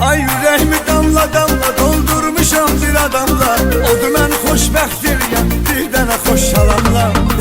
Ay yüreğimi damla damla doldurmuşam bir adamla. O dümen xoşbəxtdir ya bir dənə xoş salamla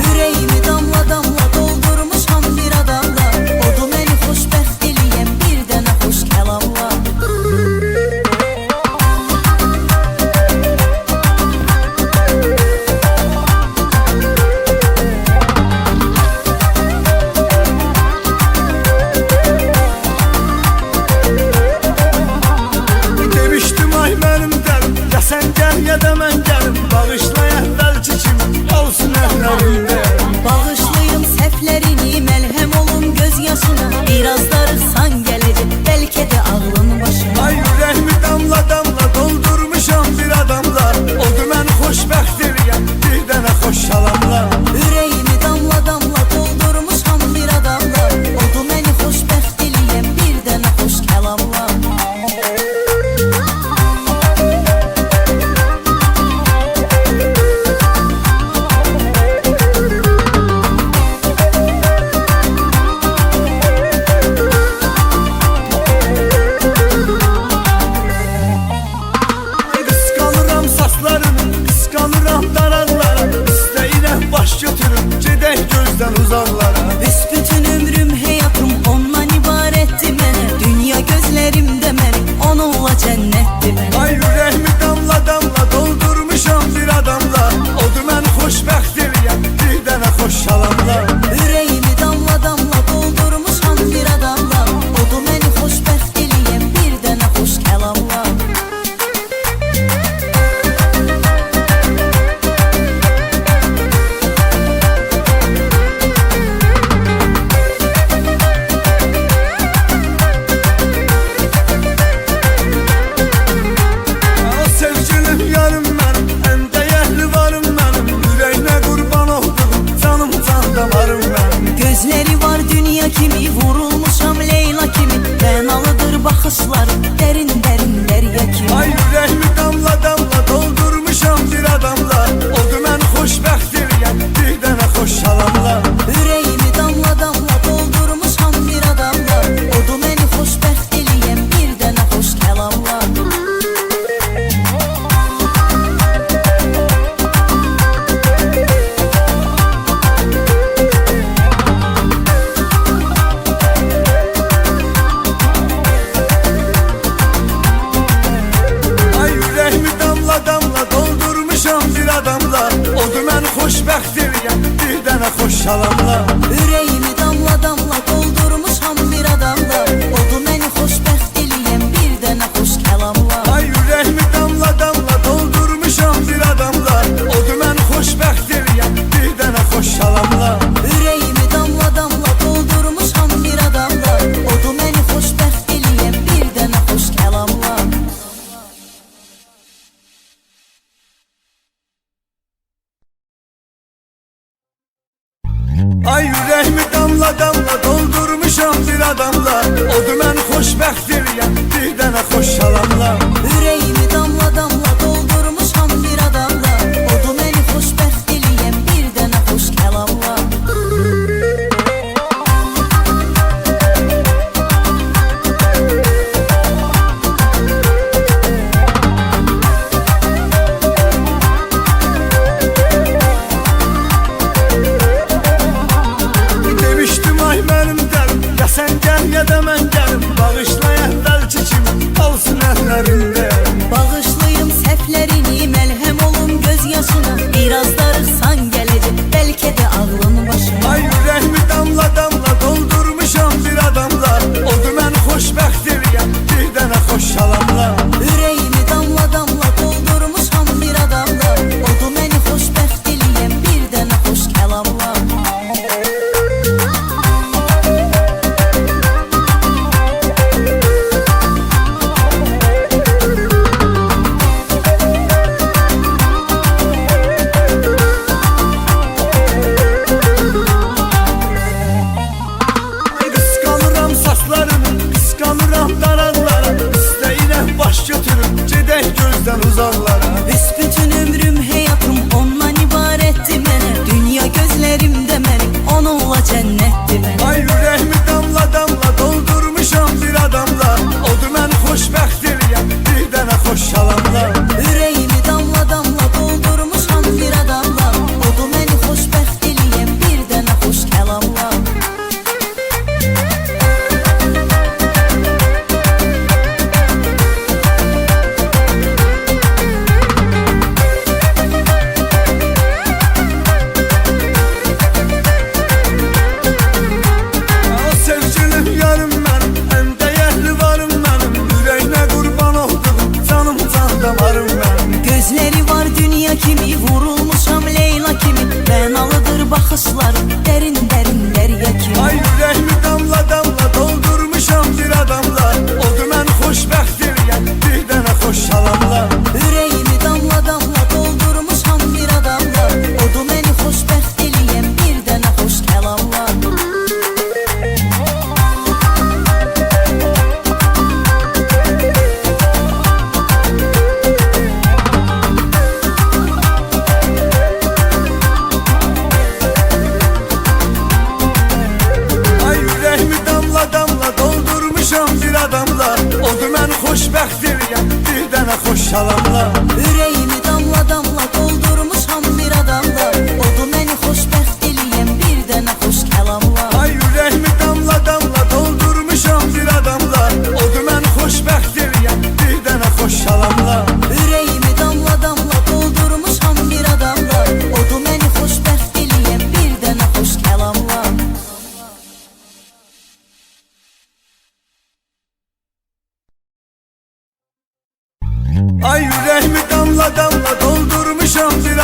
adamla O dümen xoşbəxtdir ya bir dənə xoş şalamla Ürəyimi damla damla doldurmuşam bir adamla. O Yüreğimi damla damla doldurmuşam bir adamla O dümen xoşbəxtdir ya bir dənə xoş salamla Ürəyim seviyem. Bir dənə xoş şalamla Ürəyimi damla damla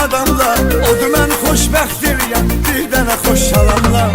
adamla. O dümen hoşbektir ya bir dana hoş alanla.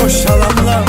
koşalamla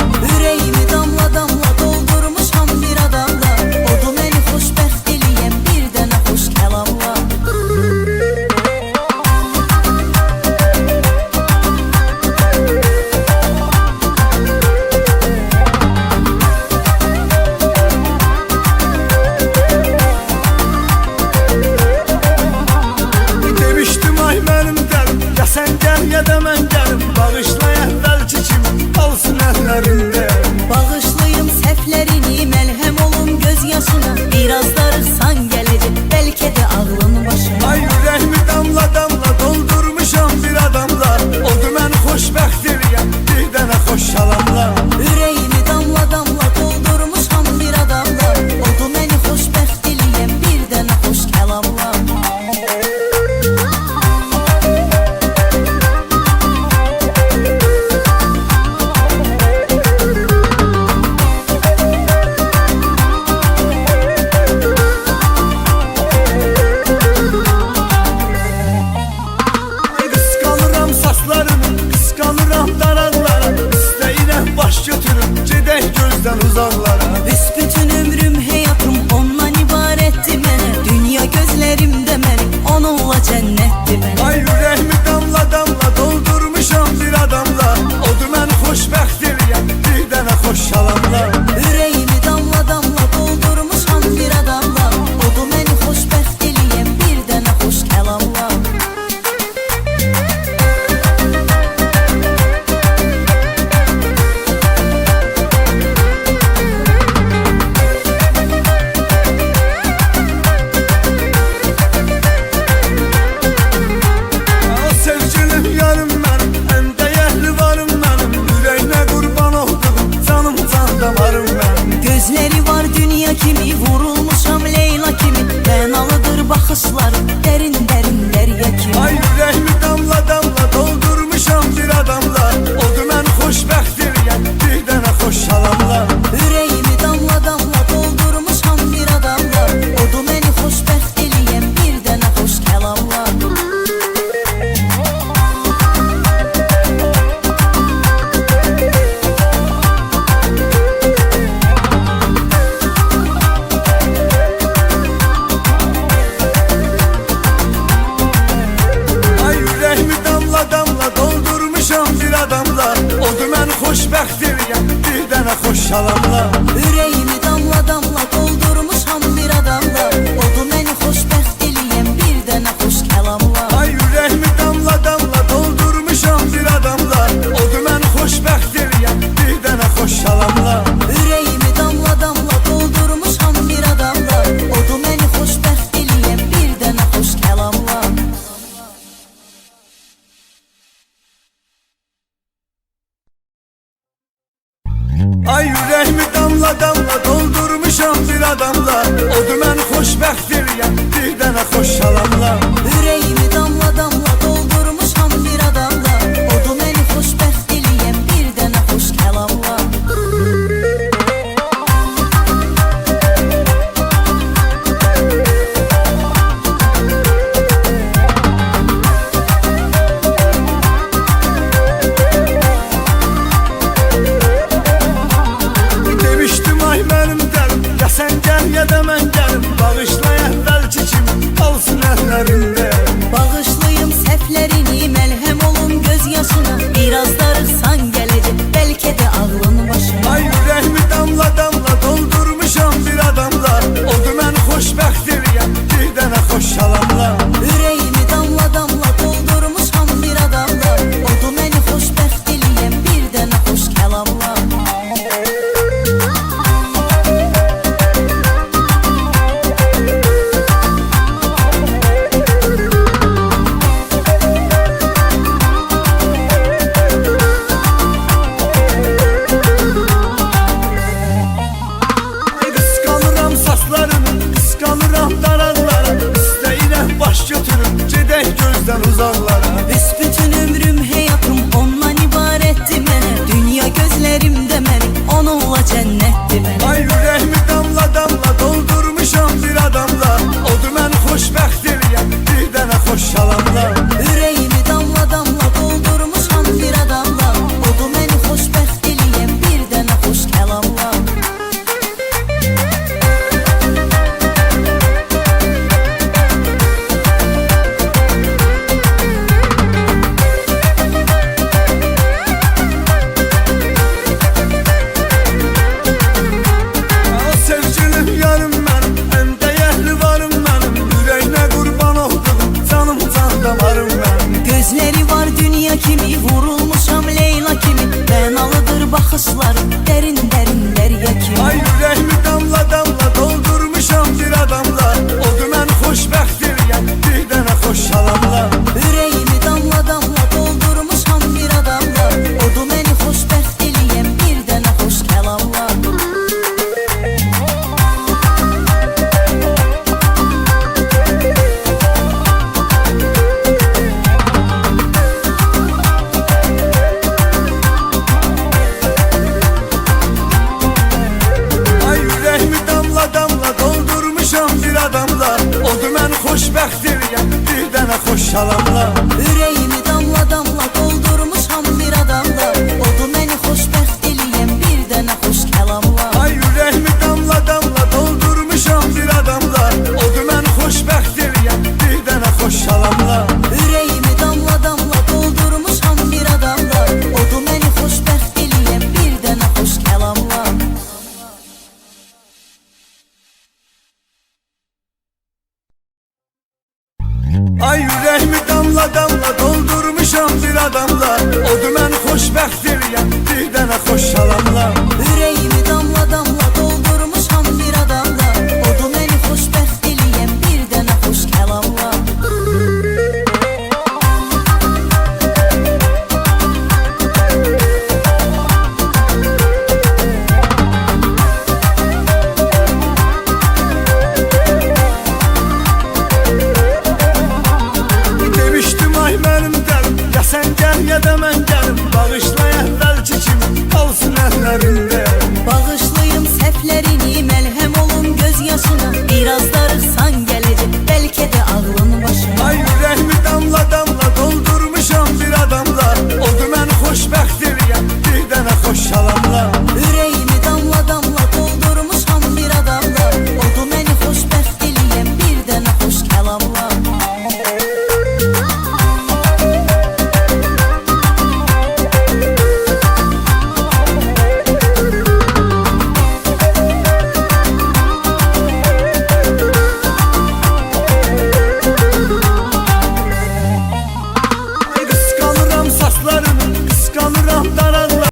ayaklarını Kıskanır ahtarazlara İsteyine baş götürür Cedeh gözden uzanlara. Büsbütün ömrüm heyatım ondan ibaretti mene Dünya gözlerimde meni Onunla cennetti meni Ay yüreğim